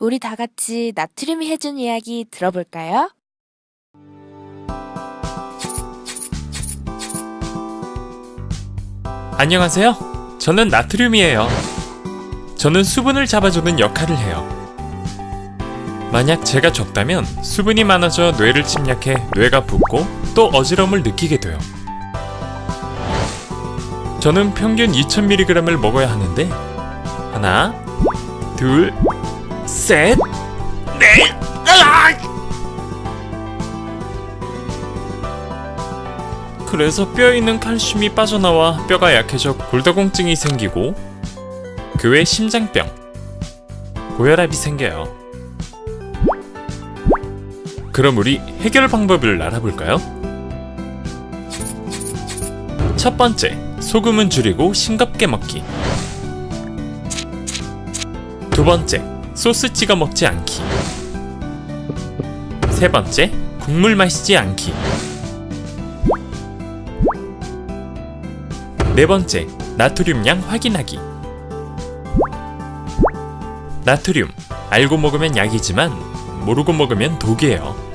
우리 다 같이 나트륨이 해준 이야기 들어볼까요? 안녕하세요. 저는 나트륨이에요. 저는 수분을 잡아주는 역할을 해요. 만약 제가 적다면 수분이 많아져 뇌를 침략해 뇌가 붓고 또 어지러움을 느끼게 돼요. 저는 평균 2000mg을 먹어야 하는데 하나, 둘, 셋, 넷, 으악! 그래서 뼈에 있는 칼슘이 빠져나와 뼈가 약해져 골다공증이 생기고 그외 심장병, 고혈압이 생겨요. 그럼 우리 해결 방법을 알아볼까요? 첫 번째, 소금은 줄이고 싱겁게 먹기. 두 번째, 소스 찍어 먹지 않기. 세 번째, 국물 마시지 않기. 네 번째, 나트륨량 확인하기. 나트륨, 알고 먹으면 약이지만 모르고 먹으면 독이에요.